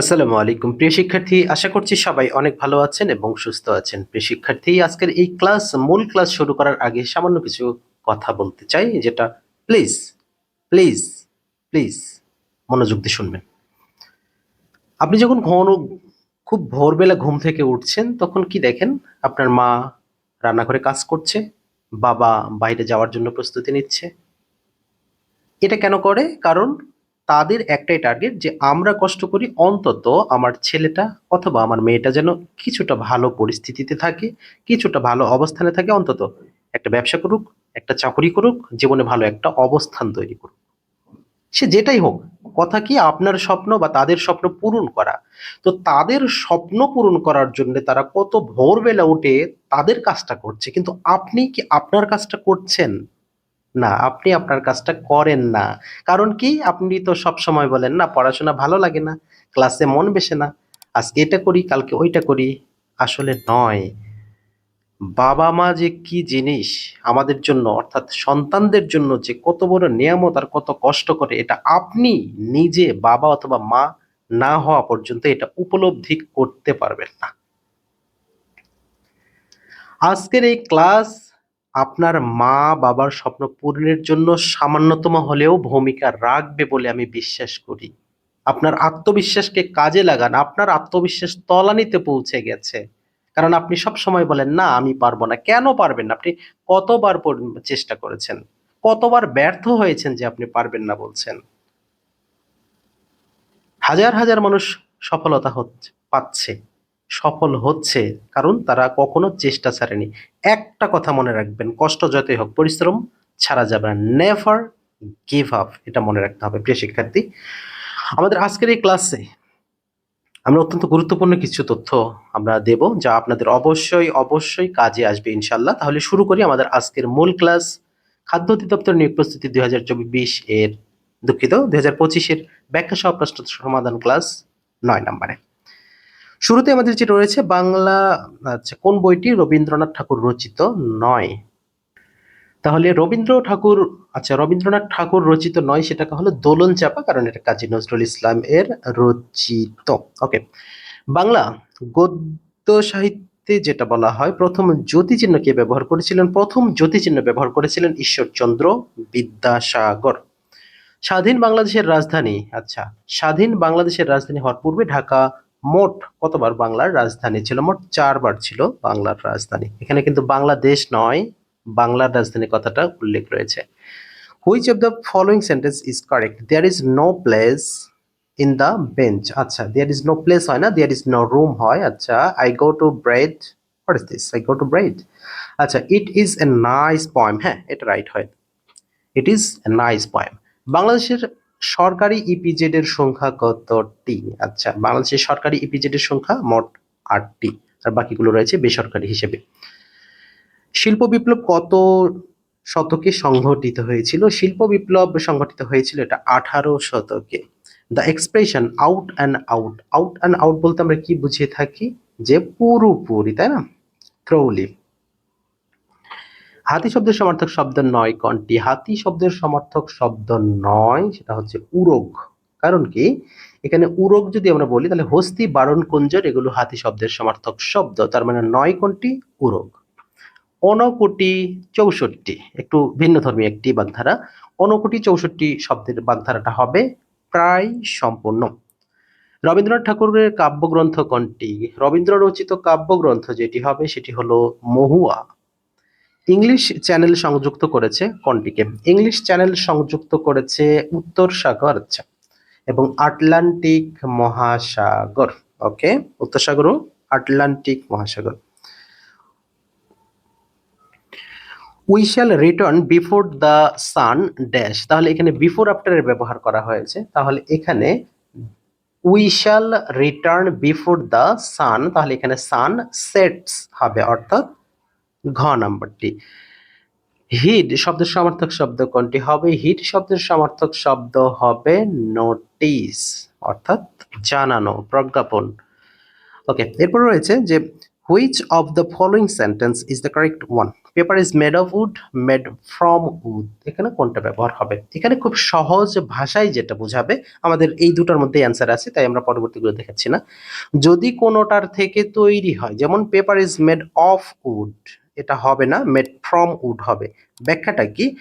আসসালামু আলাইকুম। প্রিয় শিক্ষার্থী, আশা করছি সবাই অনেক ভালো আছেন এবং সুস্থ আছেন। প্রিয় শিক্ষার্থী, আজকের এই ক্লাস, মূল ক্লাস শুরু করার আগে সামান্য কিছু কথা বলতে চাই, যেটা প্লিজ প্লিজ প্লিজ মনোযোগ দিয়ে শুনবেন। আপনি যখন ঘন, খুব ভোরবেলা ঘুম থেকে উঠছেন, তখন কি দেখেন? আপনার মা রান্নাঘরে কাজ করছে, বাবা বাইরে যাওয়ার জন্য প্রস্তুতি নিচ্ছে। এটা কেন করে? কারণ তাদের একটাই টার্গেট যে আমরা কষ্ট করি অন্তত আমার ছেলেটা অথবা আমার মেয়েটা যেন কিছুটা ভালো পরিস্থিতিতে থাকে, কিছুটা ভালো অবস্থানে থাকে, অন্তত একটা ব্যবসা করুক, একটা চাকরি করুক, জীবনে ভালো একটা অবস্থান তৈরি করুক। সে যেটাই হোক, কথা কি আপনার স্বপ্ন বা তাদের স্বপ্ন পূরণ করা? তো তাদের স্বপ্ন পূরণ করার জন্য তারা কত ভোরবেলা উঠে তাদের কাজটা করছে, কিন্তু আপনি কি আপনার কাজটা করছেন? না, আপনি আপনার কাজটা করেন না। কারণ কি? আপনি তো সব সময় বলেন, না, পড়াশোনা ভালো লাগে না, ক্লাসে মন বেসে না, আজকে এটা করি, কালকে ওইটা করি। আসলে নয়। বাবা মা যে কি জিনিস আমাদের জন্য, অর্থাৎ সন্তানদের জন্য যে কত বড় নিয়ামত আর কত কষ্ট করে, এটা আপনি নিজে বাবা অথবা মা না হওয়া পর্যন্ত এটা উপলব্ধি করতে পারবেন না। আজকের এই ক্লাস আপনার মা বাবার স্বপ্ন পূরণের জন্য সামান্যতম হলেও ভূমিকা রাখবে বলে আমি বিশ্বাস করি। আপনার আত্মবিশ্বাসকে কাজে লাগান, আপনার আত্মবিশ্বাস তলানিতে পৌঁছে গেছে। কারণ আপনি সব সময় বলেন, না, আমি পারব না। কেন পারবেন না? আপনি কতবার চেষ্টা করেছেন? কতবার ব্যর্থ হয়েছেন যে আপনি পারবেন না বলছেন? হাজার হাজার মানুষ সফলতা হচ্ছে, পাচ্ছে। সফল হচ্ছে, কারণ তারা কখনো চেষ্টা ছাড়েনি। একটা কথা মনে রাখবেন, কষ্ট যতই হোক, পরিশ্রম ছাড়া যাবে না। নেভার গিভ আপ এটা মনে রাখতে হবে, প্রিয় শিক্ষার্থী। আমাদের আজকের এই ক্লাসে আমরা অত্যন্ত গুরুত্বপূর্ণ কিছু তথ্য আমরা দেব, যা আপনাদের অবশ্যই অবশ্যই কাজে আসবে ইনশাল্লাহ তাহলে শুরু করি আমাদের আজকের মূল ক্লাস। খাদ্য অধিদপ্তর নিয়োগ প্রস্তুতি দুই হাজার চব্বিশ এর দুঃখিত, দুই হাজার পঁচিশের ব্যাখ্যা সহ প্রশ্ন সমাধান ক্লাস নয় নম্বরে। শুরুতে আমাদের যেটা রয়েছে, বাংলা আচ্ছা কোন বইটি রবীন্দ্রনাথ ঠাকুর রচিত নয়? তাহলে রবীন্দ্র ঠাকুর আচ্ছা রবীন্দ্রনাথ ঠাকুর রচিত নয় সেটা হলো দোলন চাপা, কারণ এটা কাজী নজরুল ইসলাম এর রচিত। ওকে বাংলা, গদ্য সাহিত্যে যেটা বলা হয়, প্রথম জ্যোতিচিহ্ন কে ব্যবহার করেছিলেন? প্রথম জ্যোতিচিহ্ন ব্যবহার করেছিলেন ঈশ্বরচন্দ্র বিদ্যাসাগর। স্বাধীন বাংলাদেশের রাজধানী আচ্ছা স্বাধীন বাংলাদেশের রাজধানী হওয়ার পূর্বে ঢাকা মোট কতবার বাংলার রাজধানী ছিল? মোট চারবার ছিল বাংলার রাজধানী। এখানে কিন্তু বাংলাদেশ নয়, বাংলার রাজধানী কথাটা উল্লেখ রয়েছে। Which of the following sentence is correct there is no place in the bench আচ্ছা দেয়ার ইজ নো প্লেস হয় না দেয়ার ইজ নো রুম হয়। আচ্ছা I go to bread what is this I go to bread আচ্ছা it is a nice poem হ্যাঁ এটা right হয়। It is a nice poem বাংলাদেশের সরকারি ইপিজেড এর সংখ্যা কতটি আচ্ছা বাংলাদেশের সরকারি ইপিজেড এর সংখ্যা মোট আটটি আর বাকিগুলো রয়েছে বেসরকারি হিসেবে। শিল্প বিপ্লব কত শতকে সংঘটিত হয়েছিল? শিল্প বিপ্লব সংঘটিত হয়েছিল এটা আঠারো শতকে। The expression out and out out and out বলতে আমরা কি বুঝিয়ে থাকি? যে পুরোপুরি, তাই না? থ্রোলি হাতি শব্দের সমার্থক শব্দ নয় কোনটি? হাতি শব্দের সমার্থক শব্দ নয়, সেটা হচ্ছে উরগ। কারণ কি? এখানে উরগ যদি আমরা বলি, তাহলে হস্তি, বারণ, কুঞ্জর এগুলো হাতি শব্দের সমার্থক শব্দ। তার মানে নয় কোনটি? উরগ। অনকোটি চৌষট্টি, একটু ভিন্ন ধর্মী একটি বাগধারা। অনকোটি চৌষট্টি শব্দের বাগধারাটা হবে প্রায় সম্পূর্ণ। রবীন্দ্রনাথ ঠাকুরের কাব্যগ্রন্থ কোনটি? রবীন্দ্র রচিত কাব্যগ্রন্থ যেটি হবে, সেটি হলো মহুয়া। ইংলিশ চ্যানেল সংযুক্ত করেছে কোনটিকে? ইংলিশ চ্যানেল সংযুক্ত করেছে উত্তর সাগর আচ্ছা। এবং আটলান্টিক মহাসাগর, ওকে? উত্তর সাগর আটলান্টিক মহাসাগর। We shall return before the sun dash তাহলে এখানে বিফোর আফটারের ব্যবহার করা হয়েছে। তাহলে এখানে we shall return before the sun তাহলে এখানে সান সেটস হবে, অর্থাৎ ঘ নাম্বারটি। হিট শব্দের সমার্থক শব্দ কোনটি হবে? হিট শব্দের সমার্থক শব্দ হবে নোটিস, অর্থাৎ জানানো, প্রজ্ঞাপন। ওকে, এরপর রয়েছে যে which of the following sentence is the correct one paper is made of wood made from wood এখানে কোনটা ব্যবহার হবে? এখানে খুব সহজ ভাষায় যেটা বোঝাবে, আমাদের এই দুটার মধ্যে অ্যান্সার আছে, তাই আমরা পরবর্তীগুলো দেখাচ্ছি না। যদি কোনোটার থেকে তৈরি হয়, যেমন paper is made of wood এটা হবে না মেড ফ্রম উড হবে। ব্যাখ্যাটা কি?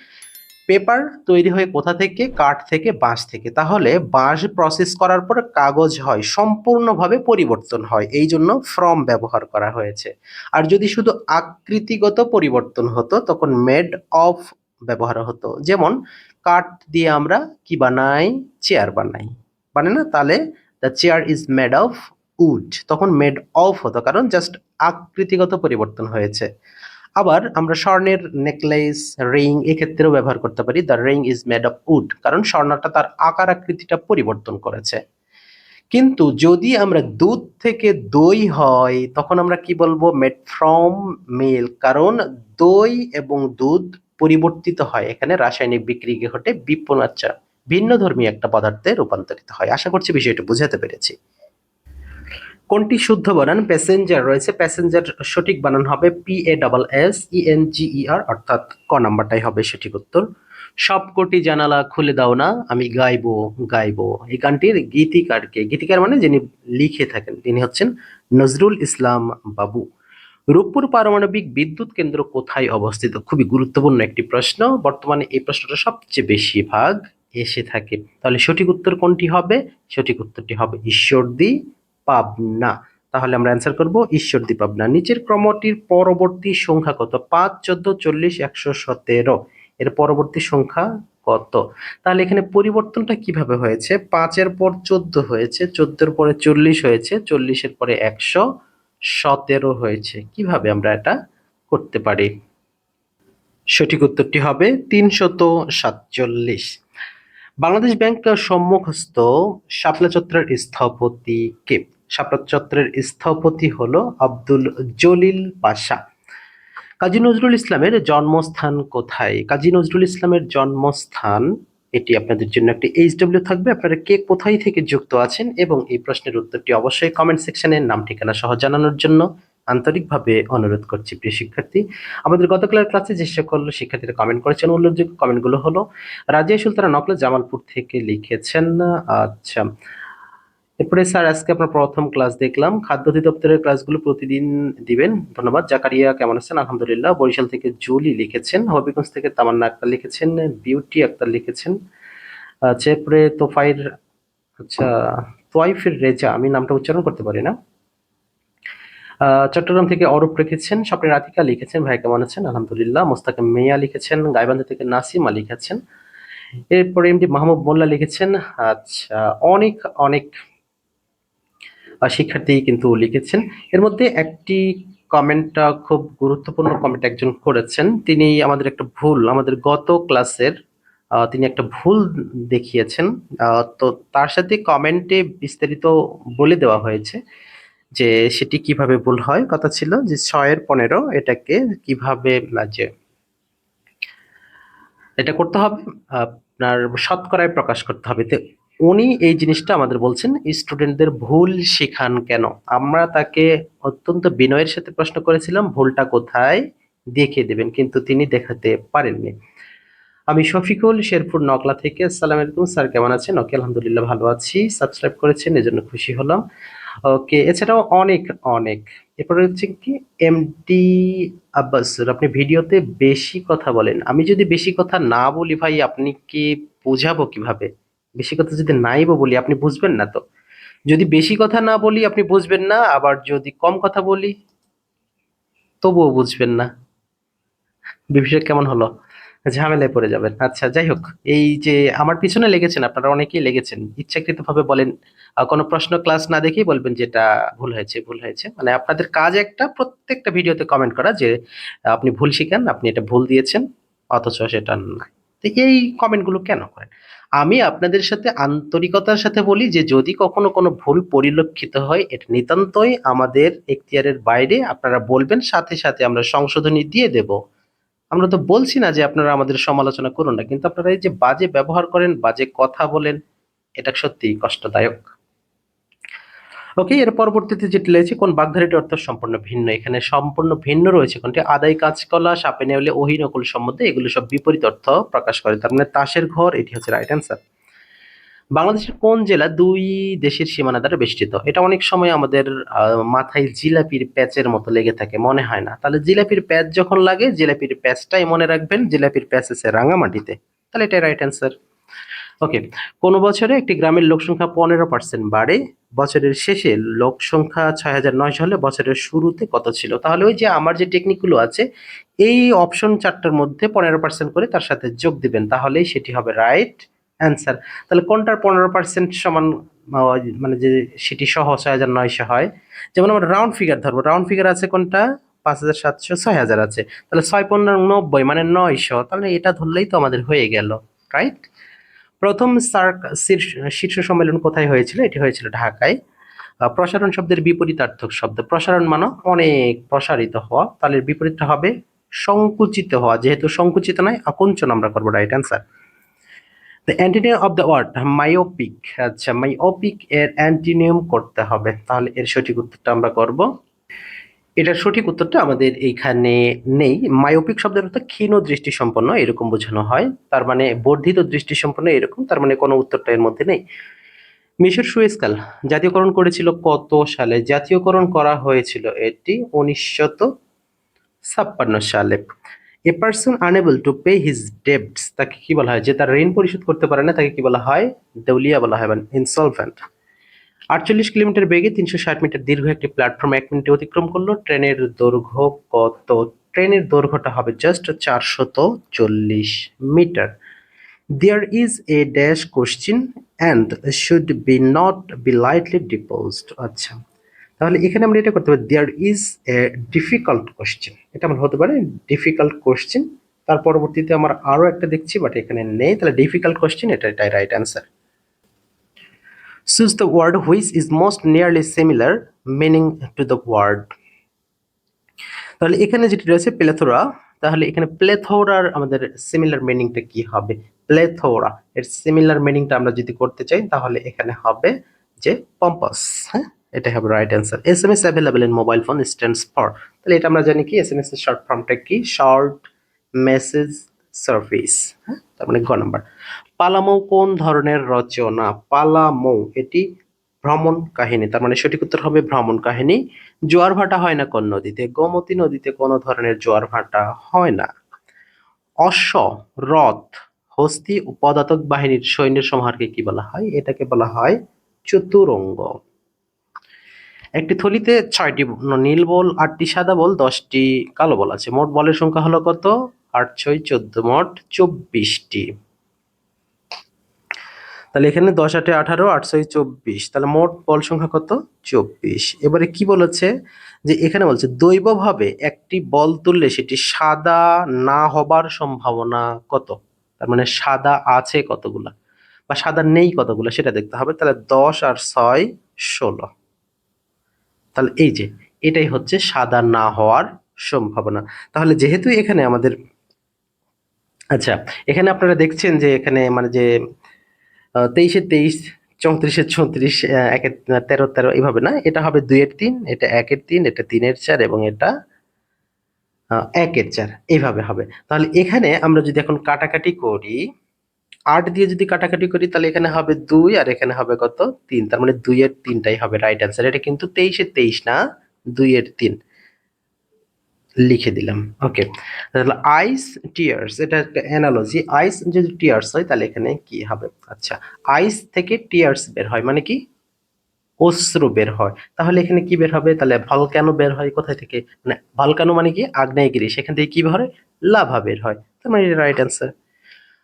পেপার তৈরি হয় কোথা থেকে? কাঠ থেকে, বাঁশ থেকে। তাহলে বাঁশ প্রসেস করার পর কাগজ হয়, সম্পূর্ণভাবে পরিবর্তন হয়। এই জন্য ফ্রম ব্যবহার করা হয়েছে। আর যদি শুধু আকৃতিগত পরিবর্তন হতো, তখন মেড অফ ব্যবহার হতো। যেমন কাঠ দিয়ে আমরা কি বানাই? চেয়ার বানাই। মানে না, তাহলে the chair is made of wood, তখন মেড অফ হতো, কারণ জাস্ট আকৃতিগত পরিবর্তন হয়েছে। আবার আমরা স্বর্ণের নেকলেস রিং এক্ষেত্রেও ব্যবহার করতে পারি। The ring is made of wood কারণ স্বর্ণটা তার আকার আকৃতিটা পরিবর্তন করেছে। কিন্তু যদি আমরা দুধ থেকে দই হয়, তখন আমরা কি বলব? মেড ফ্রম মিল্ক কারণ দই এবং দুধ পরিবর্তিত হয়। এখানে রাসায়নিক বিক্রিয়া ঘটে বিপনাচ্চা ভিন্ন ধর্মী একটা পদার্থে রূপান্তরিত হয়। আশা করছি বিষয়টা বুঝাতে পেরেছি। কোনটি শুদ্ধ বানান? প্যাসেঞ্জার রয়েছে প্যাসেঞ্জার সঠিক বানান হবে P A double S E N G E R অর্থাৎ ক নাম্বারটাই হবে সঠিক উত্তর। সবকটি জানালা খুলে দাও না, আমি গাইবো গাইবো। এই গানটির গীতিকারকে, গীতিকার মানে যিনি লিখে থাকেন, তিনি হচ্ছেন নজরুল ইসলাম বাবু। রূপপুর পারমাণবিক বিদ্যুৎ কেন্দ্র কোথায় অবস্থিত? খুবই গুরুত্বপূর্ণ একটি প্রশ্ন। বর্তমানে এই প্রশ্নটা সবচেয়ে বেশি ভাগ এসে থাকে। তাহলে সঠিক উত্তর কোনটি হবে? সঠিক উত্তরটি হবে ঈশ্বরদী। পাবনা। তাহলে আমরা অ্যান্সার করব ঈশ্বরদী পাবনা। নিচের ক্রমটির পরবর্তী সংখ্যা কত? পাঁচ, চোদ্দ, চল্লিশ, একশো সতেরো। এর পরবর্তী সংখ্যা কত? তাহলে এখানে পরিবর্তনটা কীভাবে হয়েছে? পাঁচের পর চোদ্দ হয়েছে, চোদ্দোর পরে চল্লিশ হয়েছে, চল্লিশের পরে একশো সতেরো হয়েছে। কীভাবে আমরা এটা করতে পারি? সঠিক উত্তরটি হবে তিনশত সাতচল্লিশ। বাংলাদেশ ব্যাংক সম্মুখস্থ শাপলা চত্রের স্থপতি কে? শাপলা চত্রের স্থপতি হলো আব্দুল জলিল পাশা। কাজী নজরুল ইসলামের জন্মস্থান কোথায়? কাজী নজরুল ইসলামের জন্মস্থান, এটি আপনাদের জন্য একটি এইচডব্লিউ থাকবে। আপনারা কে কোথায় থেকে যুক্ত আছেন এবং এই প্রশ্নের উত্তরটি অবশ্যই কমেন্ট সেকশনে নাম, ঠিকানা সহ জানানোর জন্য আন্তরিকভাবে অনুরোধ করছি প্রিয় শিক্ষার্থী। আমাদের গতকালের ক্লাসে যে সকল শিক্ষার্থীরা কমেন্ট করেছেন, উল্লেখযোগ্য কমেন্টগুলো হলো, রাজিয়া সুলতানা নকলা জামালপুর থেকে লিখেছেন আচ্ছা এরপরে স্যার, আজকে আপনার প্রথম ক্লাস দেখলাম। খাদ্য অধিদপ্তরের ক্লাসগুলো প্রতিদিন দিবেন। ধন্যবাদ। জাকারিয়া কেমন আছেন? আলহামদুলিল্লাহ। বরিশাল থেকে জুলি লিখেছেন। হবিগঞ্জ থেকে তামান্না আক্তার লিখেছেন। বিউটি আক্তার লিখেছেন। আচ্ছা এরপরে তোফাইর আচ্ছা তোয়াইফের রেজা, আমি নামটা উচ্চারণ করতে পারি না। চট্টগ্রাম থেকে অরূপ রেখেছেন। স্বপ্নের রাধিকা লিখেছেন। ভাই কেমন আছেন? আলহামদুলিল্লাহ। মোস্তাকে মেয়া লিখেছেন। গাইবান্ধা থেকে নাসিমা লিখেছেন। এরপরে এমডি মাহমুদ মোল্লা লিখেছেন। আচ্ছা অনেক অনেক শিক্ষার্থী কিন্তু লিখেছেন। এর মধ্যে একটি কমেন্টটা খুব গুরুত্বপূর্ণ কমেন্ট একজন করেছেন। তিনি আমাদের একটা ভুল, আমাদের গত ক্লাসের তিনি একটা ভুল দেখিয়েছেন। তো তার সাথে কমেন্টে বিস্তারিত বলে দেওয়া হয়েছে যে সেটি কীভাবে ভুল হয়। কথা ছিল যে ছয়ের পনেরো এটাকে কীভাবে যে এটা করতে হবে, আপনার শতকরায় প্রকাশ করতে হবে। উনি এই জিনিসটা আমাদের বলছেন স্টুডেন্টদের ভুল শেখান কেন? আমরা তাকে অত্যন্ত বিনয়ের সাথে প্রশ্ন করেছিলাম, ভুলটা কোথায়? দেখিয়ে দেবেন, কিন্তু তিনি দেখাতে পারেননি। আমি শফিকুল শেরপুর নকলা থেকে, আসসালাম আলাইকুম। স্যার, কেমন আছেন? ওকে, আলহামদুলিল্লাহ, ভালো আছি। সাবস্ক্রাইব করেছেন, এজন্য খুশি হলাম। ওকে, এছাড়াও অনেক অনেক। এরপরে হচ্ছে কি, এমডি আব্বাস আপনি ভিডিওতে বেশি কথা বলেন। আমি যদি বেশি কথা না বলি ভাই, আপনি কি বোঝাবো কীভাবে? বেশি কথা যদি নাইবো বলি, আপনি বুঝবেন না তো। যদি বেশি কথা না বলি, আপনি বুঝবেন না, আবার যদি কম কথা বলি, তবুও বুঝবেন না। বিষয়টা কেমন হলো? ঝামেলায় পড়ে যাবেন। আচ্ছা যাই হোক, এই যে আমার পিছনে লেগেছেন, আপনারা অনেকেই লেগেছেন, ইচ্ছাকৃতভাবে বলেন কোনো প্রশ্ন ক্লাস না দেখেই বলবেন যেটা ভুল হয়েছে ভুল হয়েছে। মানে আপনাদের কাজ একটা, প্রত্যেকটা ভিডিওতে কমেন্ট করা যে, আপনি ভুল শিখান, আপনি এটা ভুল দিয়েছেন, অথচ সেটা না তো এই কমেন্টগুলো কেন করেন? আমি আপনাদের সাথে আন্তরিকতার সাথে বলি যে যদি কখনো কোনো ভুল পরিলক্ষিত হয়, এটা নিতান্তই আমাদের এখতিয়ারের বাইরে আপনারা বলবেন, সাথে সাথে আমরা সংশোধনী দিয়ে দেব। আমরা তো বলছি না যে আপনারা আমাদের সমালোচনা করুন না, কিন্তু আপনারা এই যে বাজে ব্যবহার করেন, বাজে কথা বলেন, এটা সত্যিই কষ্টদায়ক। ওকে এর পরবর্তীতে যেটি রয়েছে, কোন বাগধারাটি অর্থ সম্পূর্ণ ভিন্ন? এখানে সম্পূর্ণ ভিন্ন রয়েছে কোনটি? আদায় কাজকলা সাপে নেওয়ালে ওহি নকুল সম্বন্ধে এগুলো সব বিপরীত অর্থ প্রকাশ করে। তার মানে তাসের ঘর, এটি হচ্ছে রাইট অ্যান্সার বাংলাদেশের কোন জেলা দুই দেশের সীমানা দ্বারা বেষ্টিত? এটা অনেক সময় আমাদের মাথায় জিলাপির প্যাচের মতো লেগে থাকে, মনে হয় না। তাহলে জিলাপির প্যাচ যখন লাগে, জিলাপির প্যাচটাই মনে রাখবেন, জিলাপির প্যাচ আছে রাঙামাটিতে। তাহলে এটাই রাইট অ্যান্সার ওকে কোন বছরে একটি গ্রামের লোক সংখ্যা পনেরো পার্সেন্ট বাড়ে, বছরের শেষে লোক সংখ্যা ছয় হাজার নয়শো হলে বছরের শুরুতে কত ছিল? তাহলে ওই যে আমার যে টেকনিকগুলো আছে, এই অপশন চারটার মধ্যে পনেরো পার্সেন্ট করে তার সাথে যোগ দিবেন, তাহলেই সেটি হবে রাইট অ্যান্সার তাহলে কোনটার পনেরো পার্সেন্ট সমান মানে যে সেটি সহ ছয় হাজার নয়শো হয়? যেমন আমরা রাউন্ড ফিগার ধরবো রাউন্ড ফিগার আছে কোনটা? পাঁচ হাজার সাতশো, ছয় হাজার আছে। তাহলে ছয় পনেরো নব্বই মানে নয়শো, তাহলে এটা ধরলেই তো আমাদের হয়ে গেল রাইট প্রথম সার্ক শীর্ষ- সম্মেলন কোথায় হয়েছিল? এটি হয়েছিল ঢাকায়। প্রসারণ শব্দের বিপরীতার্থক শব্দ। প্রসারণ মানে অনেক প্রসারিত হওয়া। তাহলে বিপরীতটা হবে সংকুচিত হওয়া। যেহেতু সংকুচিত নয় আকঞ্চন আমরা করব right answer the antonym of the word myopic আচ্ছা মাইওপিক এর অ্যান্টিনিয়াম করতে হবে। তাহলে এর সঠিক উত্তরটা আমরা করব এটার সঠিক উত্তরটা আমাদের এইখানে নেই। মায়োপিক শব্দের অর্থ ক্ষীণ দৃষ্টি সম্পন্ন এরকম বোঝানো হয়। তার মানে বর্ধিত দৃষ্টি সম্পন্ন এরকম, তার মানে কোনো উত্তরটা এর মধ্যে নেই। মিশর সুয়েজকাল, জাতীয়করণ করেছিল কত সালে? জাতীয়করণ করা হয়েছিল এটি উনিশশত ছাপ্পান্ন সালে। A person unable to pay his debts তাকে কি বলা হয়? যে তার ঋণ পরিশোধ করতে পারে না, তাকে কি বলা হয়? দেউলিয়া বলা হয় ইনসলভেন্ট আটচল্লিশ কিলোমিটার বেগে তিনশো ষাট মিটার দীর্ঘ একটি প্ল্যাটফর্ম এক মিনিটে অতিক্রম করল। ট্রেনের দৈর্ঘ্য কত? ট্রেনের দৈর্ঘ্যটা হবে জাস্ট চারশত চল্লিশ metre. There is a dash question and should be not be lightly deposed আচ্ছা তাহলে এখানে আমরা এটা করতে পারি। There is a difficult question এটা আমার হতে পারে ডিফিকাল্ট কোশ্চেন তার পরবর্তীতে আমার আরও একটা দেখছি বাট এখানে নেই। তাহলে ডিফিকাল্ট কোশ্চেন এটা এটাই right answer choose the word which is most nearly similar, meaning to the word. তাহলে এখানে যেটি রয়েছে প্লেথোরা, তাহলে এখানে প্লেথোরার আমাদের সিমিলার মিনিংটা কি হবে? প্লেথোরা, এর সিমিলার মিনিংটা আমরা যদি করতে চাই, তাহলে এখানে হবে যে পম্পাস হ্যাঁ? এটাই হবে right answer S M S available in mobile phone stands for তাহলে এটা আমরা জানি কি এস এম এস এর শর্ট ফর্মটা কি? শর্ট মেসেজ সার্ভিস হ্যাঁ? তার মানে গ নাম্বার পালামৌ কোন ধরনের রচনা? পালামৌ, এটি ভ্রমণ কাহিনী। তার মানে সঠিক উত্তর হবে ভ্রমণ কাহিনী। জোয়ার ভাটা হয় না কোন নদীতে? গোমতী নদীতে কোনো ধরনের জোয়ার ভাটা হয় না? অশ্ব রথ হস্তি ও পদাতক বাহিনীর সৈন্যের সমাহারকে কি বলা হয়? এটাকে বলা হয় চতুরঙ্গ। একটি থলিতে ছয়টি নীল বল, আটটি সাদা বল, দশটি কালো বল আছে। মোট বলের সংখ্যা হলো কত? আট ছয় চোদ্দ মোট চব্বিশটি। তাহলে এখানে দশ আটে আঠারো আটশোই চব্বিশ। তাহলে মোট বল সংখ্যা কত? চব্বিশ। এবারে কি বলেছে? যে এখানে বলছে, দৈবভাবে একটি বল তুললে সেটি সাদা না হবার সম্ভাবনা কত? তার মানে সাদা আছে কতগুলা? বা সাদা নেই কতগুলো? সেটা দেখতে হবে। তাহলে দশ আর ছয়, ষোলো। তাহলে এই যে, এটাই হচ্ছে সাদা না হওয়ার সম্ভাবনা। তাহলে যেহেতু এখানে আমাদের আচ্ছা এখানে আপনারা দেখছেন যে এখানে মানে যে তেইশে তেইশ, চৌত্রিশে চৌত্রিশ একের তেরো তেরো, এইভাবে না? এটা হবে দুইয়ের তিন, এটা একের তিন, এটা তিনের চার এবং এটা একের চার, এইভাবে হবে। তাহলে এখানে আমরা যদি এখন কাটাকাটি করি, আট দিয়ে যদি কাটাকাটি করি, তাহলে এখানে হবে দুই আর এখানে হবে কত? তিন। তার মানে দুইয়ের তিনটাই হবে রাইট অ্যান্সার এটা কিন্তু তেইশে তেইশ না? দুইয়ের তিন। লিখে দিলাম। ওকে তাহলে আইস টিয়ার্স এটা একটা অ্যানালজি আইস যদি টিয়ার্স হয়, তাহলে এখানে কি হবে? আচ্ছা আইস থেকে টিয়ার্স বের হয় মানে কি? অশ্রু বের হয়। তাহলে এখানে কি বের হবে? তাহলে ভলক্যানো বের হয় কোথায় থেকে? মানে ভলক্যানো মানে কি? আগ্নেয়গিরি। সেখান থেকে কি বের হয়? লাভা বের হয়। তার মানে রাইট অ্যান্সার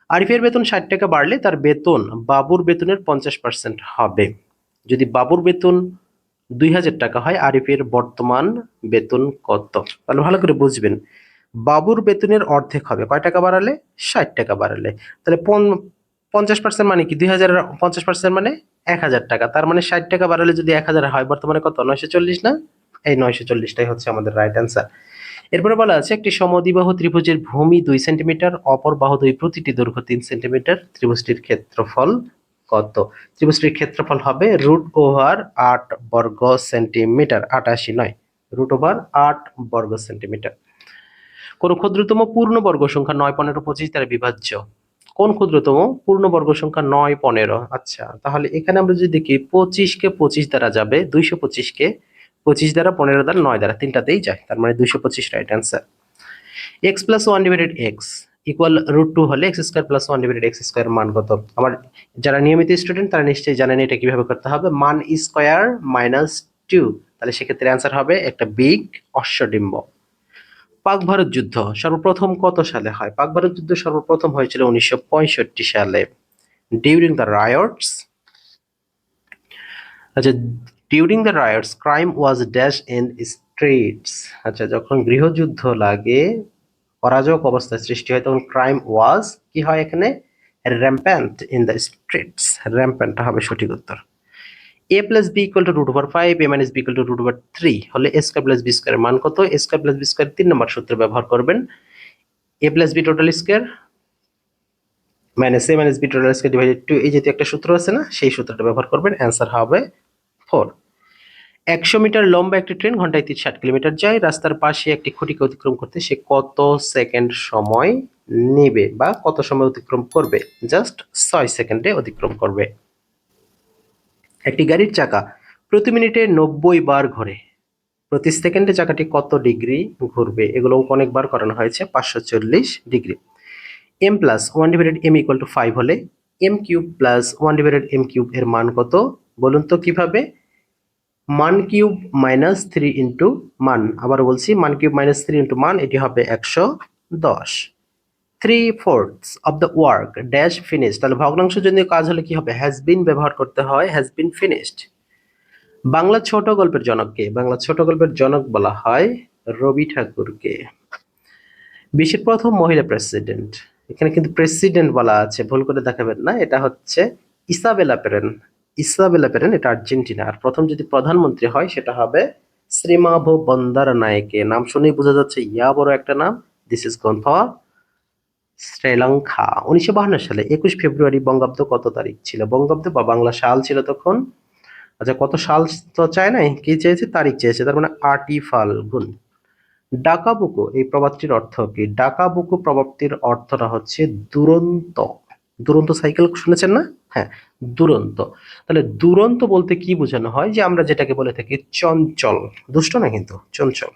আরিফের বেতন ষাট টাকা বাড়লে তার বেতন বাবুর বেতনের পঞ্চাশ পার্সেন্ট হবে। যদি বাবুর বেতন দুই হাজার টাকা হয় আরিফের বর্তমান বেতন কত? তাহলে ভালো করে বুঝবেন। বাবুর বেতনের অর্ধেক হবে। কয় টাকা বাড়ালে? ষাট টাকা বাড়ালে। তাহলে পঞ্চাশ পার্সেন্ট মানে কি? দুই হাজার পঞ্চাশ পার্সেন্ট মানে এক হাজার টাকা। তার মানে ষাট টাকা বাড়ালে যদি এক হাজার হয়, বর্তমানে কত? নয়শো চল্লিশ না? এই নয়শো চল্লিশটাই হচ্ছে আমাদের রাইট অ্যান্সার এরপরে বলা আছে, একটি সমদিবাহ ত্রিভুজের ভূমি দুই সেন্টিমিটার, অপর বাহু দুই প্রতিটি দৈর্ঘ্য তিন সেন্টিমিটার ত্রিভুজটির ক্ষেত্রফল। কত? ত্রিভুজটির ক্ষেত্রফল হবে রুট ওভার আট বর্গ সেন্টিমিটার, আটাশি নয়। রুট ওভার আট বর্গ সেন্টিমিটার। কোন ক্ষুদ্রতম পূর্ণ বর্গ সংখ্যা নয় পনেরো পঁচিশ দ্বারা বিভাজ্য। কোন ক্ষুদ্রতম পূর্ণ বর্গ সংখ্যা নয় পনেরো? আচ্ছা তাহলে এখানে আমরা যদি দেখি পঁচিশকে পঁচিশ দ্বারা যাবে, দুইশো পঁচিশকে পঁচিশ দ্বারা পনেরো দ্বারা নয় দ্বারা তিনটাতেই যায়। তার মানে দুইশো পঁচিশ right answer x plus one divided x equal root two হলে x square plus one divided x square মান কত? আমার যারা নিয়মিত স্টুডেন্ট তারা নিশ্চয়ই জানেন এটা কীভাবে করতে হবে। মান স্কোয়ার মাইনাস টু তাহলে সেক্ষেত্রে অ্যান্সার হবে একটা বিগ অশ্বডিম্ব। পাক ভারত যুদ্ধ সর্বপ্রথম কত সালে হয়? পাক ভারত যুদ্ধ সর্বপ্রথম হয়েছিল উনিশশো পঁয়ষট্টি সালে। ডিউরিং দ্য রায়টস আচ্ছা during the riots crime was dash in streets আচ্ছা যখন গৃহযুদ্ধ লাগে অরাজক অবস্থায় সৃষ্টি হয়, তখন ক্রাইম ওয়াজ কি হয় এখানে? র্যাম্প্যান্ট ইন দ্য স্ট্রিটস র্যাম্প্যান্টটা হবে সঠিক উত্তর। A plus b equal to root over five a minus b equal to root over three হলে a square plus b square মান কত? A square plus b square তিন নম্বর সূত্র ব্যবহার করবেন। A plus b total square minus a minus b total square divided two এই যেহেতু একটা সূত্র আছে না, সেই সূত্রটা ব্যবহার করবেন। অ্যান্সার হবে ফোর একশো মিটার লম্বা একটি ট্রেন ঘন্টায় তিন ষাট কিলোমিটার যায়। রাস্তার পাশে একটি খুঁটিকে অতিক্রম করতে সে কত সেকেন্ড সময় নেবে বা কত সময় অতিক্রম করবে? জাস্ট ছয় সেকেন্ডে অতিক্রম করবে। একটি গাড়ির চাকা প্রতি মিনিটে নব্বই বার ঘোরে। প্রতি সেকেন্ডে চাকাটি কত ডিগ্রি ঘুরবে? এগুলো অনেকবার করানো হয়েছে, পাঁচশো চল্লিশ degree. M plus one divided m equal to five হলে m cube plus one divided m cube এর মান কত? বলুন তো কীভাবে? মান কিউব মাইনাস থ্রি ইন্টু মান। আবার বলছি, মান কিউব মাইনাস থ্রি ইন্টু মান, এটি হবে একশো দশ। Three fourths of the work dash finish তাহলে ভগ্নাংশ জনিত কাজ হলে কি হবে? হ্যাজ বিন ব্যবহার করতে হয় হ্যাজ বিন ফিনিশড বাংলা ছোট গল্পের জনককে বাংলা ছোট গল্পের জনক বলা হয় রবি ঠাকুরকে। বিশ্বের প্রথম মহিলা প্রেসিডেন্ট এখানে কিন্তু প্রেসিডেন্ট বলা আছে, ভুল করে দেখাবেন না, এটা হচ্ছে ইসাবেলা পেরেন। ইসাবেলা পেরেন এটা আর্জেন্টিনা। আর প্রথম যদি প্রধানমন্ত্রী হয়, সেটা হবে শ্রীমাভ বন্দার নায়কে নাম শুনেই বোঝা যাচ্ছে, ইয়া বড় একটা নাম। This is gone for Sri Lanka উনিশশো বাহান্ন সালে একুশ ফেব্রুয়ারি বঙ্গাব্দ কত তারিখ ছিল? বঙ্গাব্দ বা বাংলা সাল ছিল তখন। আচ্ছা কত সাল তো চায় নাই? কি চেয়েছে? তারিখ চেয়েছে, তার মানে আটি ফাল্গুন। ডাকাবুকু, এই প্রবাদটির অর্থ কি? ডাকাবুকু প্রবাদটির অর্থটা হচ্ছে দুরন্ত। দুরন্ত সাইকেল শুনেছেন না? হ্যাঁ দুরন্ত। তাহলে দুরন্ত বলতে কি বোঝানো হয়? যে আমরা যেটাকে বলে থাকি চঞ্চল। দুষ্ট না কিন্তু, চঞ্চল।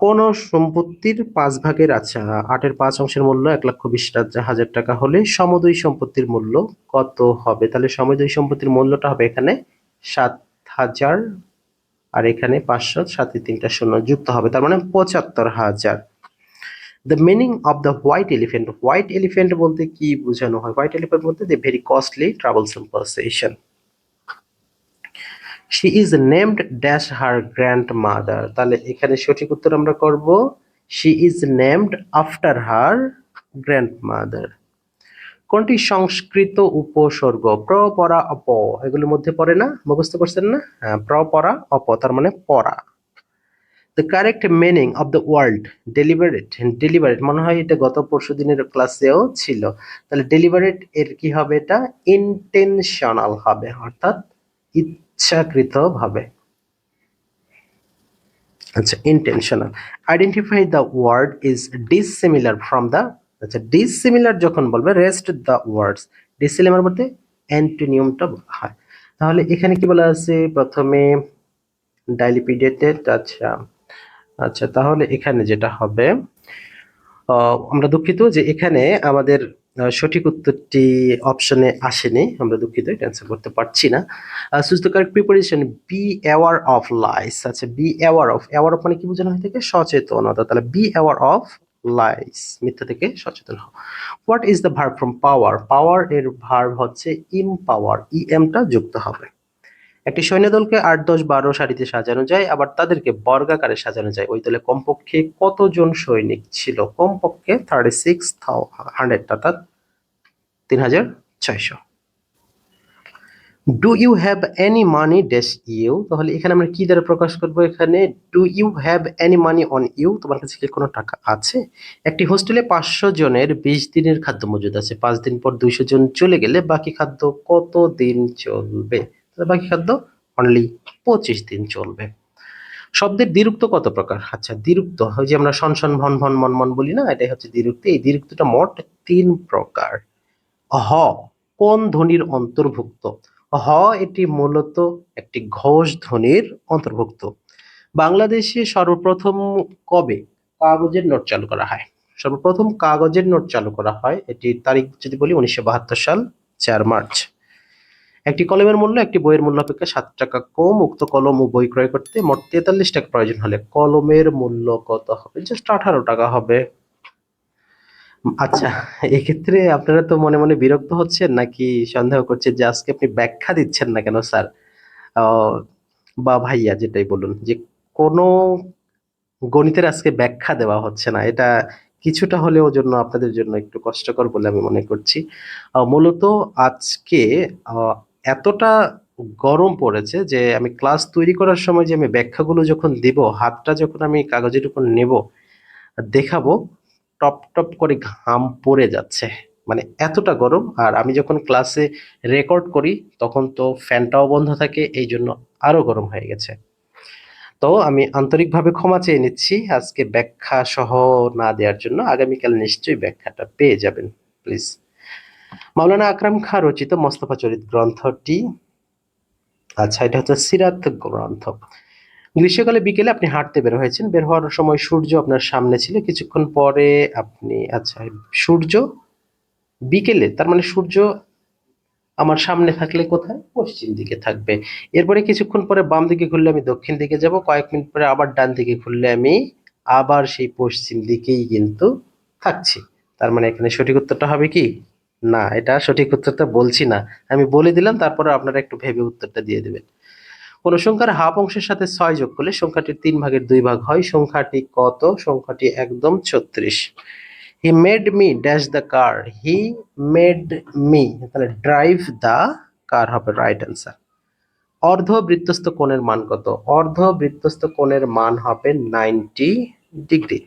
কোন সম্পত্তির পাঁচ ভাগের আচ্ছা আটের পাঁচ অংশের মূল্য এক লক্ষ বিশ হাজার টাকা হলে সমদয়ী সম্পত্তির মূল্য কত হবে? তাহলে সমদয়ী সম্পত্তির মূল্যটা হবে এখানে সাত হাজার আর এখানে পাঁচশো সাথে তিনটা শূন্য যুক্ত হবে। তার মানে পঁচাত্তর হাজার। The meaning of the white elephant white elephant বলতে কি বোঝানো হয়? হোয়াইট এলিফেন্ট বলতে the very costly troublesome possession she is named dash her grand mother তাহলে এখানে সঠিক উত্তর আমরা করব she is named after her grand mother কোনটি সংস্কৃত উপসর্গ? প্র, পরা, অপ। এগুলোর মধ্যে পড়ে না? মুখস্থ করছেন না? হ্যাঁ প্র, পরা, অপ, তার মানে পড়া the correct meaning of the world deliberate deliberate মনে হয় এটা গত পরশু দিনের ক্লাসেও ছিল। তাহলে ডেলিভারেট এর কি হবে এটা? ইন্টেনশনাল হবে, অর্থাৎ ইচ্ছাকৃত ভাবে আচ্ছা intentional identify the word is dissimilar from the আচ্ছা ডিসিমিলার যখন বলবে রেস্ট দ্য ওয়ার্ডস ডিসিমিলার বলতে অ্যান্টোনিয়ামটা বলা হয়। তাহলে এখানে কি বলা আছে? প্রথমে ডাইলিপিডেটেড আচ্ছা। আচ্ছা তাহলে এখানে যেটা হবে আমরা দুঃখিত যে এখানে আমাদের সঠিক উত্তরটি অপশনে আসেনি। আমরা দুঃখিত অ্যান্সার করতে পারছি না। সুস্থ correct preparation be aware of lies আচ্ছা be aware of aware of মানে কি বোঝানো হয় থেকে সচেতনতা। তাহলে বি অ্যাওয়ার অফ লাইস মিথ্যা থেকে সচেতন হও। What is the verb from power power এর ভার্ব হচ্ছে ইম পাওয়ার ই এমটা যুক্ত হবে। একটি সৈন্যদলকে আট দশ বারো সারিতে সাজানো যায়, আবার তাদেরকে বর্গাকারে সাজানো যায়। ওই দলে কমপক্ষে কতজন সৈনিক ছিল? কমপক্ষে থার্টি সিক্স হান্ড্রেড অর্থাৎ তিন হাজার ছয়শো। Do you have any money dash you তাহলে এখানে আমরা কি দ্বারা প্রকাশ করব এখানে? Do you have any money on you তোমার কাছে কি কোনো টাকা আছে? একটি হোস্টেলে পাঁচশো জনের বিশ দিনের খাদ্য মজুদ আছে। পাঁচ দিন পর দুইশো জন চলে গেলে বাকি খাদ্য কত দিন চলবে? তাহলে বাকি খাদ্য অনলি পঁচিশ দিন চলবে। শব্দের দ্বিরুক্ত কত প্রকার? আচ্ছা দ্বিরুক্ত, ওই যে আমরা শন ভন ভন মন মন বলি না, এটাই হচ্ছে দ্বিরুক্ত। এই দ্বিরুক্তটা মোট তিন প্রকার। হ কোন ধ্বনির অন্তর্ভুক্ত? হ এটি মূলত একটি ঘোষ ধ্বনির অন্তর্ভুক্ত। বাংলাদেশে সর্বপ্রথম কবে কাগজের নোট চালু করা হয়? সর্বপ্রথম কাগজের নোট চালু করা হয়, এটির তারিখ যদি বলি, উনিশশো বাহাত্তর সাল, চার মার্চ। একটি কলমের মূল্য, একটি বইয়ের মূল্য অপেক্ষা সাত টাকা কম, উক্ত কলম ও বই ক্রয় করতে মোট তেতাল্লিশ টাকা প্রয়োজন হলে কলমের মূল্য কত হবে? জাস্ট আঠারো টাকা হবে। আচ্ছা এক্ষেত্রে আপনারা তো মনে মনে বিরক্ত হচ্ছেন নাকি সন্দেহ করছেন যে আজকে আপনি ব্যাখ্যা দিচ্ছেন না কেন, স্যার? বা ভাইয়া যেটাই বলুন, যে কোনো গণিতের আজকে ব্যাখ্যা দেওয়া হচ্ছে না, এটা কিছুটা হলেও জন্য আপনাদের জন্য একটু কষ্টকর বলে আমি মনে করছি। মূলত আজকে এতটা গরম পড়েছে যে আমি ক্লাস তৈরি করার সময় যে আমি ব্যাখ্যাগুলো যখন দিব, হাতটা যখন আমি কাগজের উপর নেব, দেখাবো, টপ টপ করে ঘাম পড়ে যাচ্ছে। মানে এতটা গরম, আর আমি যখন ক্লাসে রেকর্ড করি, তখন তো ফ্যানটাও বন্ধ থাকে, এই জন্য আরও গরম হয়ে গেছে। তো আমি আন্তরিকভাবে ক্ষমা চেয়ে নিচ্ছি আজকে ব্যাখ্যা সহ না দেওয়ার জন্য। আগামীকাল নিশ্চয়ই ব্যাখ্যাটা পেয়ে যাবেন, প্লিজ। মাওলানা আকরাম খা রচিত মোস্তফা চরিত গ্রন্থটি। আচ্ছা এটা হচ্ছে সিরাত গ্রন্থ। গ্রীষ্মকালে বিকেলে আপনি হাঁটতে বের হয়েছেন। বের হওয়ার সময় সূর্য আপনার সামনে ছিল। কিছুক্ষণ পরে আপনি আচ্ছা সূর্য বিকেলে, তার মানে সূর্য আমার সামনে থাকলে কোথায়? পশ্চিম দিকে থাকবে। এরপরে কিছুক্ষণ পরে বাম দিকে ঘুরলে আমি দক্ষিণ দিকে যাব। কয়েক মিনিট পরে আবার ডান দিকে ঘুরলে আমি আবার সেই পশ্চিম দিকেই কিন্তু থাকছি। তার মানে এখানে সঠিক উত্তরটা হবে কি? না, এটা সঠিক উত্তরটা বলছি না। আমি বলে দিলাম, তারপরে আপনারা একটু ভেবে উত্তরটা দিয়ে দেবেন। কোন সংখ্যার হাফ অংশের সাথে ছয় যোগ করলে সংখ্যাটির তিন ভাগের দুই ভাগ হয়। সংখ্যাটি কত? সংখ্যাটি একদম ছত্রিশ। He made me dash the car he made me তাহলে ড্রাইভ দ্য কার হবে রাইট অ্যান্সার অর্ধ বৃত্তস্থ কোণের মান কত? অর্ধ বৃত্তস্থ কোণের মান হবে নাইনটি ডিগ্রি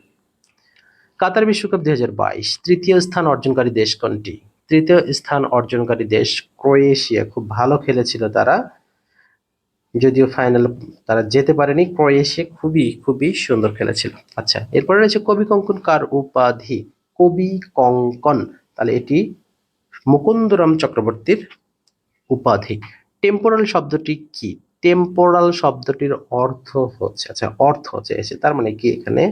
কাতার বিশ্বকাপ দুই হাজার বাইশ, তৃতীয় স্থান অর্জনকারী দেশ কোনটি? তৃতীয় স্থান অর্জনকারী দেশ ক্রোয়েশিয়া। খুব ভালো খেলেছিল তারা। যদিও ফাইনাল তারা যেতে পারেনি, ক্রোয়েশিয়া খুবই খুবই সুন্দর খেলেছিল। আচ্ছা এরপরে রয়েছে কবি কঙ্কন কার উপাধি। কবি কঙ্কন, তাহলে এটি মুকুন্দরাম চক্রবর্তীর উপাধি। টেম্পোরাল শব্দটি কি? টেম্পোরাল শব্দটির অর্থ হচ্ছে আচ্ছা অর্থ চেয়েছে তার মানে কি এখানে?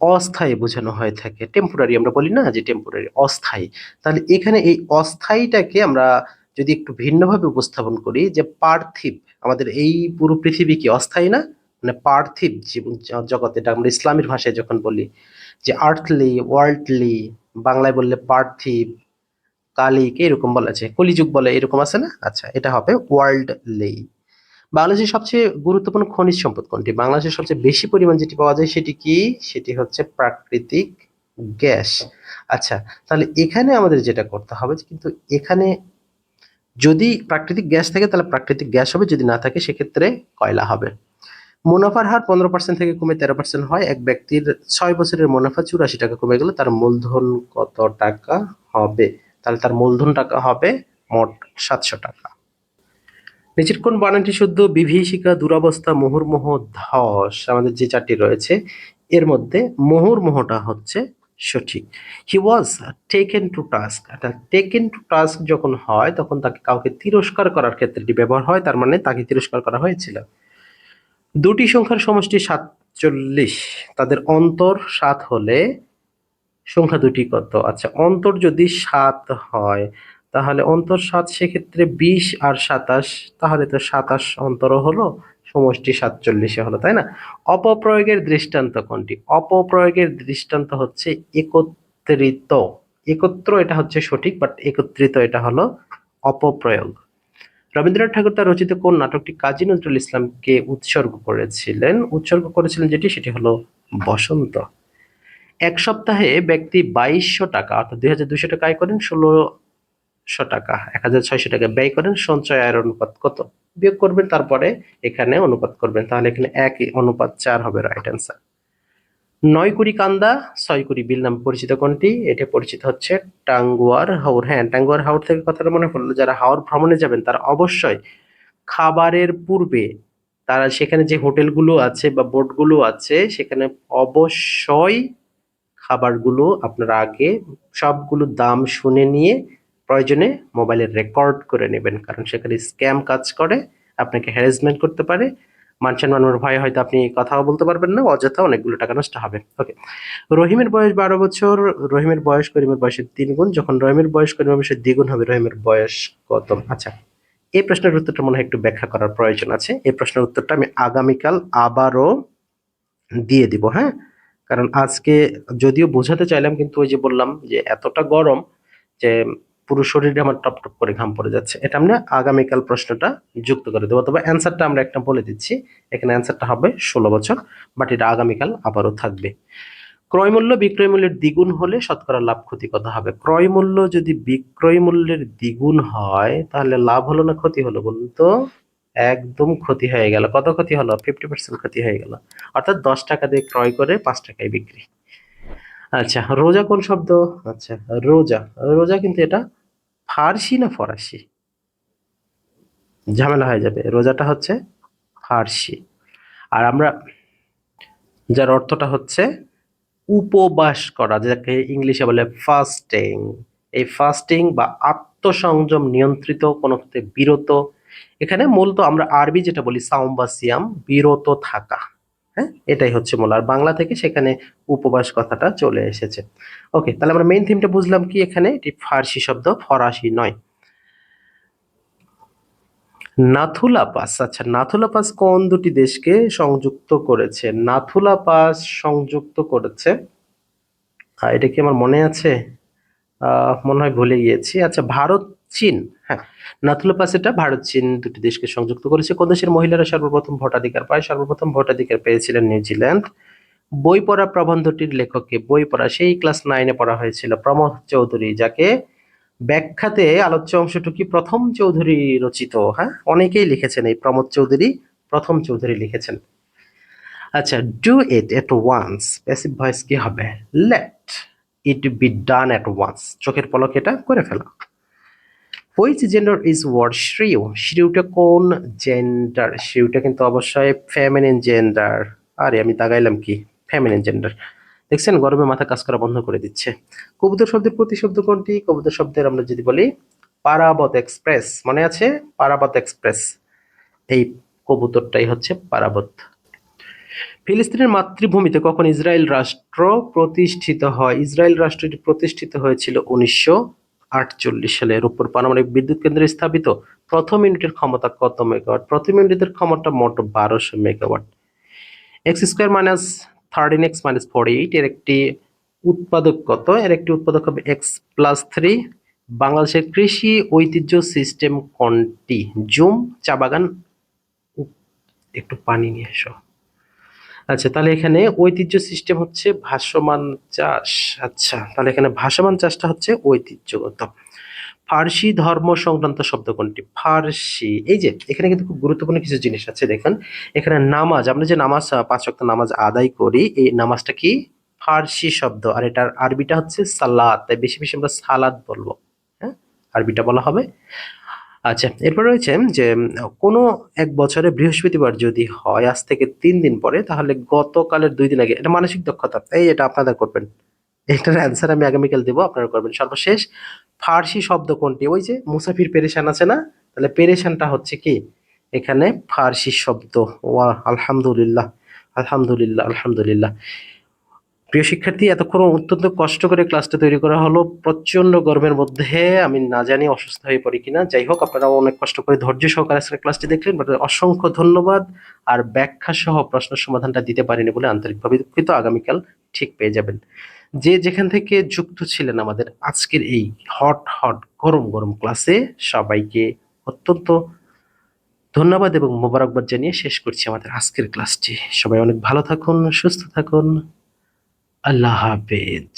অস্থায়ী বোঝানো হয়ে থাকে। টেম্পোরারি আমরা বলি না যে টেম্পোরারি অস্থায়ী। তাহলে এখানে এই অস্থায়ীটাকে আমরা যদি একটু ভিন্নভাবে উপস্থাপন করি যে পার্থিব, আমাদের এই পুরো পৃথিবী কি অস্থায়ী না? মানে পার্থিব জীবন জ- জগৎ, এটা আমরা ইসলামের ভাষায় যখন বলি, যে আর্থলি ওয়ার্ল্ডলি বাংলায় বললে পার্থিব, কালিক, এরকম বলা আছে কলিযুগ বলে এরকম আছে না? আচ্ছা এটা হবে ওয়ার্ল্ডলি বাংলাদেশের সবচেয়ে গুরুত্বপূর্ণ খনিজ সম্পদ কোনটি? বাংলাদেশের সবচেয়ে বেশি পরিমাণ যেটি পাওয়া যায় সেটি কি? সেটি হচ্ছে প্রাকৃতিক গ্যাস। আচ্ছা তাহলে এখানে আমাদের যেটা করতে হবে কিন্তু এখানে যদি প্রাকৃতিক গ্যাস থাকে, তাহলে প্রাকৃতিক গ্যাস হবে, যদি না থাকে সেক্ষেত্রে কয়লা হবে। মুনাফার হার পনেরো পার্সেন্ট থেকে কমে তেরো পার্সেন্ট হয়। এক ব্যক্তির ছয় বছরের মুনাফা চুরাশি টাকা কমে গেলে তার মূলধন কত টাকা হবে? তাহলে তার মূলধন টাকা হবে মোট সাতশো টাকা। নিচের কোন বানানটি শুদ্ধ বিভীষিকা দুরবস্থা মুহুর্মুহ ধস আমাদের যে চারটি রয়েছে, এর মধ্যে মুহুর্মুহটা হচ্ছে সঠিক। He was taken to task taken to task যখন হয়, তখন তাকে কাউকে তিরস্কার করার ক্ষেত্রেটি ব্যবহার হয়, তার মানে তাকে তিরস্কার করা হয়েছিল। দুটি সংখ্যার সমষ্টি সাতচল্লিশ, তাদের অন্তর সাত হলে সংখ্যা দুটি কত? আচ্ছা অন্তর যদি সাত হয় তাহলে অন্তর সাত সেক্ষেত্রে বিশ আর সাতাশ, তাহলে তো সাতাশ অন্তর হলো, সমষ্টি সাতচল্লিশে হলো, তাই না? অপপ্রয়োগের দৃষ্টান্ত কোনটি? অপপ্রয়োগের দৃষ্টান্ত হচ্ছে একত্রিত। একত্র এটা হচ্ছে সঠিক বাট একত্রিত এটা হলো অপপ্রয়োগ। রবীন্দ্রনাথ ঠাকুর তার রচিত কোন নাটকটি কাজী নজরুল ইসলামকে উৎসর্গ করেছিলেন? উৎসর্গ করেছিলেন যেটি, সেটি হলো বসন্ত। এক সপ্তাহে ব্যক্তি বাইশশো টাকা, অর্থাৎ দুই হাজার দুশো টাকা আয় করেন, ষোলো ছয়শো টাকা, এক হাজার ছয়শো টাকা ব্যয় করেন, সঞ্চয় আয়ের অনুপাত কত? বিয়োগ করবেন, তারপরে এখানে অনুপাত করবেন। তাহলে এখানে এক অনুপাত চার হবে রাইট অ্যান্সার নয় কুড়ি কান্দা, ছয় কুড়ি বিল নাম পরিচিত কোনটি? এটা পরিচিত হচ্ছে টাঙ্গুয়ার হাওর। হ্যাঁ টাঙ্গুয়ার হাওর থেকে কথাটা মনে পড়ল। যারা হাওর ভ্রমণে যাবেন, তারা অবশ্যই খাবারের পূর্বে তারা সেখানে যে হোটেলগুলো আছে বা বোটগুলো আছে, সেখানে অবশ্যই খাবারগুলো আপনারা আগে সবগুলো দাম শুনে নিয়ে প্রয়োজনে মোবাইলে রেকর্ড করে নেবেন, কারণ সেখানে স্ক্যাম কাজ করে, আপনাকে হ্যারাসমেন্ট করতে পারে। মানছেন মানুষের ভয়ে হয়তো আপনি কথাও বলতে পারবেন না, অযথা অনেকগুলো টাকা নষ্ট হবে। ওকে রহিমের বয়স বারো বছর, রহিমের বয়স, করিমের বয়সের তিন গুণ। যখন রহিমের বয়স, করিমের বয়সের দ্বিগুণ হবে, রহিমের বয়স কত? আচ্ছা এই প্রশ্নের উত্তরটা মনে হয় একটু ব্যাখ্যা করার প্রয়োজন আছে। এই প্রশ্নের উত্তরটা আমি আগামীকাল আবারও দিয়ে দিব হ্যাঁ? কারণ আজকে যদিও বোঝাতে চাইলাম, কিন্তু ওই যে বললাম যে এতটা গরম যে পুরো শরীরে আমার টপ টপ করে ঘাম পড়ে যাচ্ছে। এটা আমরা আগামীকাল প্রশ্নটা যুক্ত করে দেবো। তবে অ্যান্সারটা আমরা একটা বলে দিচ্ছি। এখানে অ্যান্সারটা হবে ষোলো বছর বাট এটা আগামীকাল আবারও থাকবে। ক্রয় মূল্য বিক্রয় মূল্যের দ্বিগুণ হলে শতকরা লাভ ক্ষতি কত হবে? ক্রয় মূল্য যদি বিক্রয় মূল্যের দ্বিগুণ হয়, তাহলে লাভ হলো না ক্ষতি হলো বলুন তো? একদম ক্ষতি হয়ে গেল। কত ক্ষতি হলো? ফিফটি পার্সেন্ট ক্ষতি হয়ে গেল। অর্থাৎ দশ টাকা দিয়ে ক্রয় করে পাঁচ টাকায় বিক্রি। আচ্ছা রোজা কোন শব্দ? আচ্ছা রোজা। রোজা কিন্তু এটা ফার্সি না ফরাসি? ঝামেলা হয়ে যাবে। রোজাটা হচ্ছে ফার্সি। আর আমরা যার অর্থটা হচ্ছে উপবাস করা যাকে ইংলিশে বলে ফাস্টিং এই ফাস্টিং বা আত্মসংযম নিয়ন্ত্রিত, কোনো বিরত। এখানে মূলত আমরা আরবি যেটা বলি সাউম বা সিয়াম, বিরত থাকা। হ্যাঁ? এটাই হচ্ছে মূল। আর বাংলা থেকে সেখানে উপবাস কথাটা চলে এসেছে। ওকে তাহলে আমরা মেইন থিমটা বুঝলাম কি এখানে? এটি ফার্সি শব্দ, ফরাসি নয়। নাথুলা পাস আচ্ছা নাথুলা পাস কোন দুটি দেশকে সংযুক্ত করেছে? নাথুলা পাস সংযুক্ত করেছে। এটা কি আমার মনে আছে? মনে হয় ভুলে গিয়েছি। আচ্ছা ভারত চীন হ্যাঁ। নাথুলা পাস ভারত, চীন দুটি দেশকে সংযুক্ত করেছে। কোন দেশের মহিলারা সর্বপ্রথম ভোটাধিকার পায়? সর্বপ্রথম ভোটাধিকার পেয়েছিলেন নিউজিল্যান্ড। বই পড়া প্রবন্ধটির লেখককে বই পড়া সেই ক্লাস নাইনে পড়া হয়েছিল প্রমোদ চৌধুরী, যাকে ব্যাখ্যাতে আলোচ্য অংশটুকি প্রথম চৌধুরী রচিত হ্যাঁ? অনেকেই লিখেছেন এই প্রমোদ চৌধুরী, প্রথম চৌধুরী লিখেছেন। আচ্ছা do it at once passive voice কি হবে? Let it be done at once চোখের পলক এটা করে ফেলা। Which gender is word shrew শ্রিউটা কোন জেন্ডার শ্রিউটা কিন্তু অবশ্যই ফেমিনিন জেন্ডার আরে, আমি দাগাইলাম কি? ফেমিনিন জেন্ডার দেখছেন, গরমে মাথা কাজ করা বন্ধ করে দিচ্ছে। কবুতর শব্দের প্রতিশব্দ কোনটি? কবুতর শব্দের আমরা যদি বলি পারাবত এক্সপ্রেস মনে আছে? পারাবত এক্সপ্রেস এই কবুতরটাই হচ্ছে পারাবত ফিলিস্তিনের মাতৃভূমিতে কখন ইসরায়েল রাষ্ট্র প্রতিষ্ঠিত হয়? ইসরায়েল রাষ্ট্রটি প্রতিষ্ঠিত হয়েছিল উনিশশো আটচল্লিশ সালে এর উপর পারমাণবিক বিদ্যুৎ কেন্দ্রে স্থাপিত প্রথম ইউনিটের ক্ষমতা কত মেগাওয়াট? প্রথম ইউনিটের ক্ষমতা মোট বারোশো megawatt. X square minus thirteen x minus forty eight, এর একটি উৎপাদক কত? এর একটি উৎপাদক হবে এক্স প্লাস থ্রি। বাংলাদেশের কৃষি ঐতিহ্য সিস্টেম কোনটি? জুম, চা বাগান। একটু পানি নিয়ে এসো। আচ্ছা তাহলে এখানে ঐতিহ্য সিস্টেম হচ্ছে ভাসমান চাষ। আচ্ছা তাহলে এখানে ভাসমান চাষটা হচ্ছে ঐতিহ্যগত। ফার্সি ধর্ম সংক্রান্ত শব্দ কোনটি? ফার্সি। এই যে, এখানে কিন্তু খুব গুরুত্বপূর্ণ কিছু জিনিস আছে, দেখেন। এখানে নামাজ, আমরা যে নামাজ পাঁচ ওয়াক্ত নামাজ আদায় করি, এই নামাজটা কি? ফার্সি শব্দ, আর এটার আরবিটা হচ্ছে সালাদ তাই বেশি বেশি আমরা সালাদ বলব। হ্যাঁ আরবিটা বলা হবে। আচ্ছা এরপর রয়েছে যে কোনো এক বছরে বৃহস্পতিবার যদি হয়, আজ থেকে তিন দিন পরে, তাহলে গতকালের দুই দিন আগে, এটা মানসিক দক্ষতা, এই এটা আপনারা করবেন। এটার অ্যান্সার আমি আগামীকাল দেবো, আপনারা করবেন। সর্বশেষ, ফার্সি শব্দ কোনটি? ওই যে, মুসাফির পেরেশান আছে না? তাহলে পেরেশানটা হচ্ছে কি? এখানে ফার্সি শব্দ, ওয়া আলহামদুলিল্লাহ আলহামদুলিল্লাহ আলহামদুলিল্লাহ। প্রিয় শিক্ষার্থী, এতক্ষণ অত্যন্ত কষ্ট করে ক্লাসটা তৈরি করা হলো। প্রচণ্ড গরমের মধ্যে, আমি না জানি অসুস্থ হয়ে পড়ি কিনা। যাই হোক, আপনারা অনেক কষ্ট করে ধৈর্য সহকারে আজকের ক্লাসটি দেখলেন। বাট অসংখ্য ধন্যবাদ। আর ব্যাখ্যা সহ প্রশ্ন সমাধানটা দিতে পারিনি বলে আন্তরিকভাবে দুঃখিত। আগামীকাল ঠিক পেয়ে যাবেন। যে যেখান থেকে যুক্ত ছিলেন আমাদের আজকের এই হট হট গরম গরম ক্লাসে সবাইকে অত্যন্ত ধন্যবাদ এবং মোবারকবাদ জানিয়ে শেষ করছি আমাদের আজকের ক্লাসটি সবাই অনেক ভালো থাকুন, সুস্থ থাকুন। আল্লাহ হাফেজ।